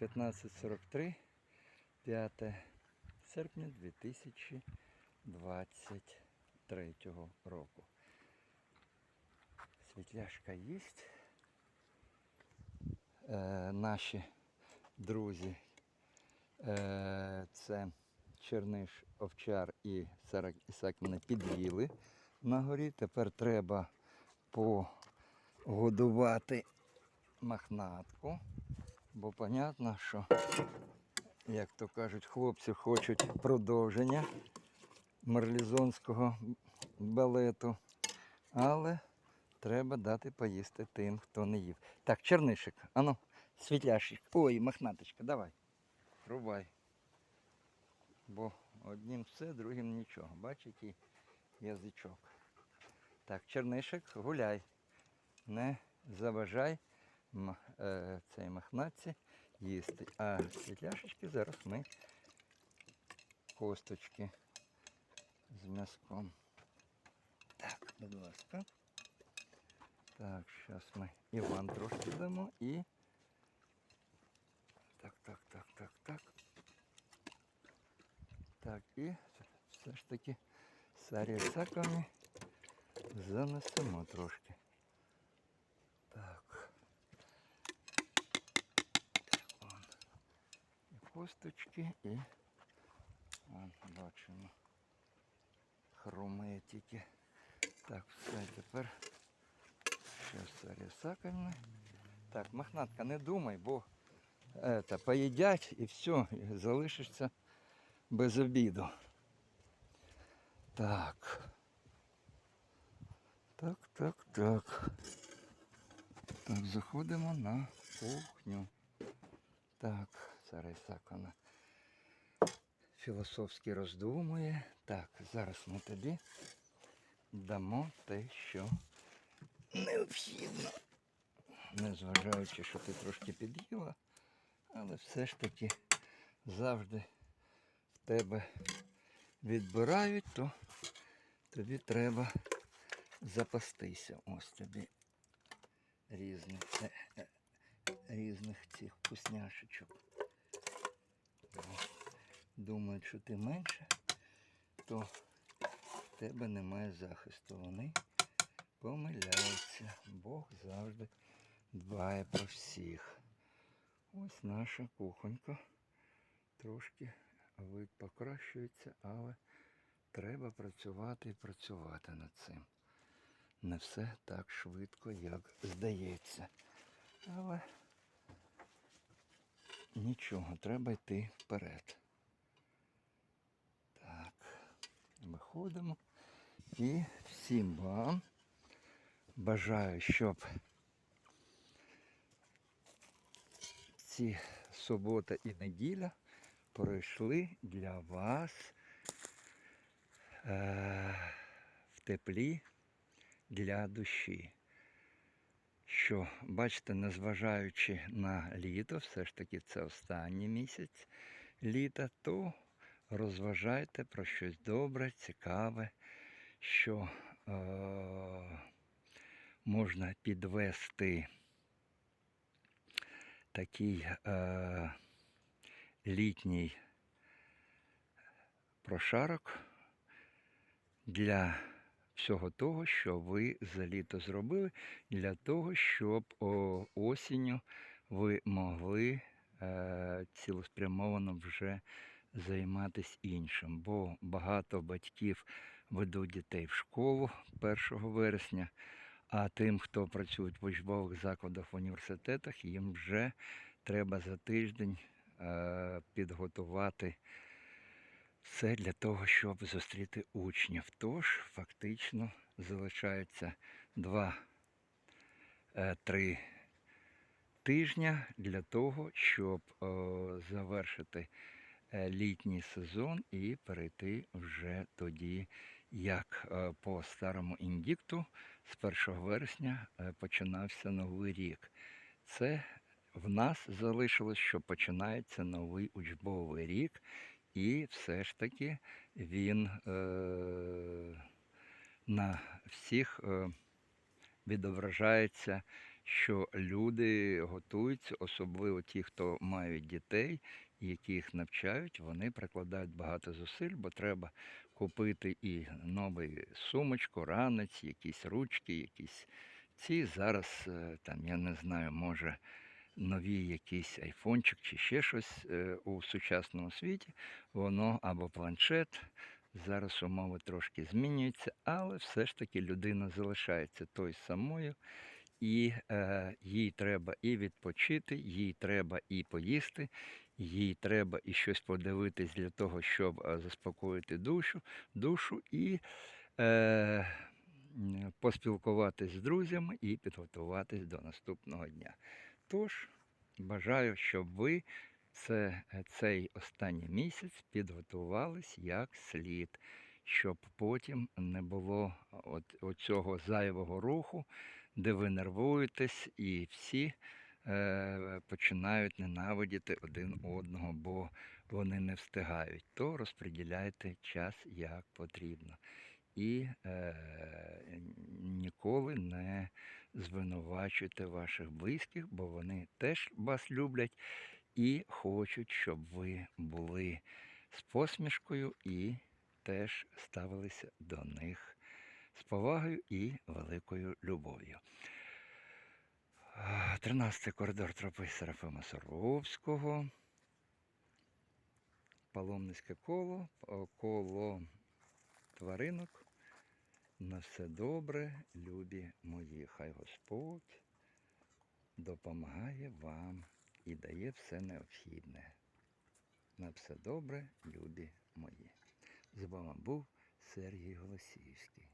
1543, 5 серпня 2023 року. Світляшка є. Е, наші друзі е, це Черниш, Овчар і Сарак Ісаківна під'їли на горі. Тепер треба погодувати махнатку. Бо понятно, що, як то кажуть, хлопці хочуть продовження марлізонського балету. Але треба дати поїсти тим, хто не їв. Так, чернишик, ану, світляшик. Ой, махнаточка, давай. Рубай. Бо одним все, другим нічого. Бач, який язичок. Так, чернишик, гуляй. Не заважай е, цей махнатці їсти. А світляшечки зараз ми косточки з м'язком. Так, будь ласка. Так, зараз ми Іван трошки дамо і. Так, так, так, так, так. Так, і все ж таки Сарі Саковні занесемо трошки. Так. Вон. Косточки, і вон, бачимо. Хромає тільки. Так, все, тепер ще Сарі Саковна. Так, мохнатка, не думай, бо это, поїдять і все, і залишишся без обіду. Так. Так, так, так. Так, заходимо на кухню. Так, Сара Ісаковна філософськи роздумує. Так, зараз ми тобі дамо те, що необхідно. Незважаючи, що ти трошки під'їла, але все ж таки завжди в тебе відбирають, то тобі треба запастися. Ось тобі різних, е, е, різних цих вкусняшечок. Думають, що ти менше, то в тебе немає захисту. Вони помиляються. Бог завжди дбає про всіх. Ось наша кухонька. Трошки покращується, але треба працювати і працювати над цим. Не все так швидко, як здається. Але нічого, треба йти вперед. Так, виходимо. І всім вам бажаю, щоб ці субота і неділя пройшли для вас е, в теплі для душі. Що, бачите, незважаючи на літо, все ж таки це останній місяць літа, то розважайте про щось добре, цікаве, що е, можна підвести такий е, літній прошарок для всього того, що ви за літо зробили, для того, щоб о, осінню ви могли е, цілеспрямовано вже займатися іншим. Бо багато батьків ведуть дітей в школу 1 вересня, а тим, хто працює в учбових закладах в університетах, їм вже треба за тиждень е, підготувати все для того, щоб зустріти учнів. Тож фактично залишається 2-3 тижня для того, щоб е, завершити е, літній сезон і перейти вже тоді, як е, по старому індікту з 1 вересня е, починався новий рік. Це в нас залишилось, що починається новий учбовий рік, і все ж таки він е, на всіх е, відображається, що люди готуються, особливо ті, хто мають дітей, яких навчають, вони прикладають багато зусиль, бо треба купити і новий сумочку, ранець, якісь ручки, якісь ці. Зараз е, там, я не знаю, може новий якийсь айфончик чи ще щось е, у сучасному світі, воно або планшет. Зараз умови трошки змінюються, але все ж таки людина залишається тою самою, і е, їй треба і відпочити, їй треба і поїсти, їй треба і щось подивитись для того, щоб е, заспокоїти душу, душу і е, поспілкуватись з друзями і підготуватись до наступного дня. Тож, бажаю, щоб ви це, е, цей останній місяць підготувались як слід, щоб потім не було от, оцього зайвого руху, де ви нервуєтесь і всі е, починають ненавидіти один одного, бо вони не встигають. То розподіляйте час як потрібно. І е, ніколи не звинувачуйте ваших близьких, бо вони теж вас люблять і хочуть, щоб ви були з посмішкою і теж ставилися до них з повагою і великою любов'ю. 13-й коридор тропи Серафима Саровського. Паломницьке коло, коло тваринок. На все добре, любі мої. Хай Господь допомагає вам і дає все необхідне. На все добре, любі мої. З вами був Сергій Голосіївський.